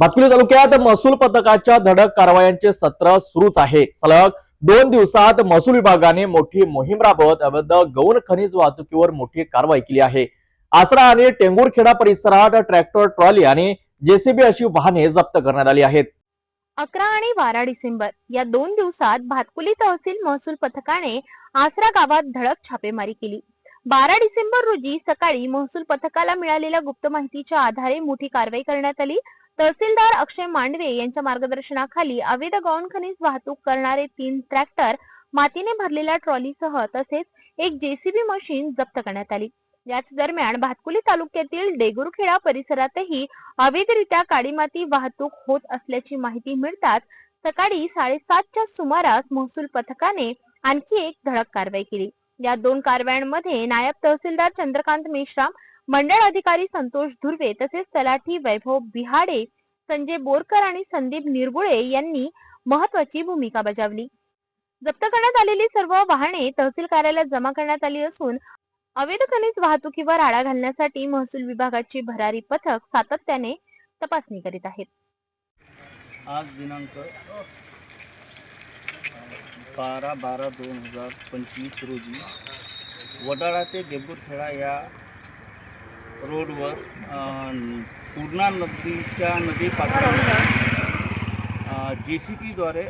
भातकुली तालुक्यात महसूल पथकाच्या धडक कारवायांचे सत्र सुरूच आहे. सलग दोन दिवसात महसूल विभागाने मोठी मोहीम राबवत अवैध गौण खनिज वाहतुकीवर मोठी कारवाई केली आहे. आसरा आणि टेंगूरखेडा परिसरात ट्रॅक्टर ट्रॉली आणि जेसीबी अशी वाहने जप्त करण्यात आली आहेत. अकरा आणि बारा डिसेंबर या दोन दिवसात भातकुली तहसील महसूल पथकाने आसरा गावात धडक छापेमारी केली. बारा डिसेंबर रोजी सकाळी महसूल पथकाला मिळालेल्या गुप्त माहितीच्या आधारे मोठी कारवाई करण्यात आली. तहसीलदार अक्षय मांडवे यांच्या मार्गदर्शनाखाली अवैध गौण खनिज वाहतूक करणारे तीन ट्रॅक्टर मातीने भरलेल्या ट्रॉलीसह तसेच एक जेसीबी मशीन जप्त करण्यात आली. याच दरम्यान भातकुली तालुक्यातील डेगुरखेडा परिसरातही अवैधरित्या काळी माती वाहतूक होत असल्याची माहिती मिळताच सकाळी साडेसातच्या सुमारास महसूल पथकाने आणखी एक धडक कारवाई केली. या दोन कारवायांमध्ये नायब तहसीलदार चंद्रकांत मेश्राम मंडळ अधिकारी संतोष धुर्वे तसेच तलाठी वैभव बिहाडे संजय बोरकर आणि संदीप निरगुळे यांनी महत्वाची भूमिका बजावली. जप्त करण्यात आलेली सर्व वाहने तहसील कार्यालयात जमा करण्यात आली असून अवैध खनिज वाहतुकीवर आळा घालण्यासाठी महसूल विभागाची भरारी पथक सातत्याने तपासणी करीत आहेत आज दिनांक बारा बारा दोन हजार पंचवीस रोजी वडाळा ते देबूरखेडा या रोडवर पूर्णा नदीच्या नदी पात्रावर. जे सी पीद्वारे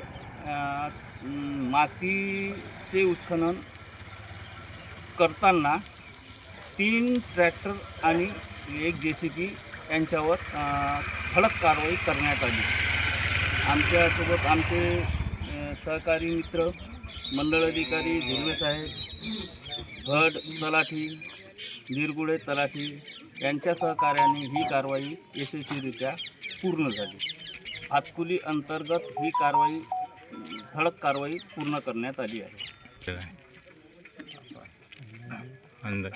मातीचे उत्खनन करताना तीन ट्रॅक्टर आणि एक जे सी पी यांच्यावर अं, ठळक कारवाई करण्यात आली. आमच्यासोबत आमचे सहकारी मित्र मंडळ अधिकारी धुर्वे साहेब भट तलाठी निरगुडे तलाठी यांच्या सहकार्याने ही कारवाई यशस्वीरित्या पूर्ण झाली. हातकुली अंतर्गत ही कारवाई ठळक कारवाई पूर्ण करण्यात आली आहे. अंदर.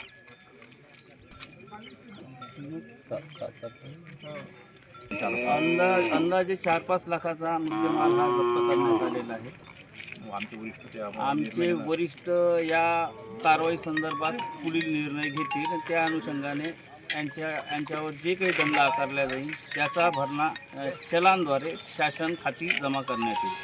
अंदाज अंदाजे चार पाच लाखाचा मुद्देमाल हा जप्त करण्यात आलेला आहे. आमचे वरिष्ठ आमचे वरिष्ठ या कारवाई संदर्भात पुढील निर्णय घेतील. त्या अनुषंगाने यांच्या यांच्यावर जे काही दंड आकारला जाईल त्याचा भरणा अ, चलानद्वारे शासन खाती जमा करण्यात येईल.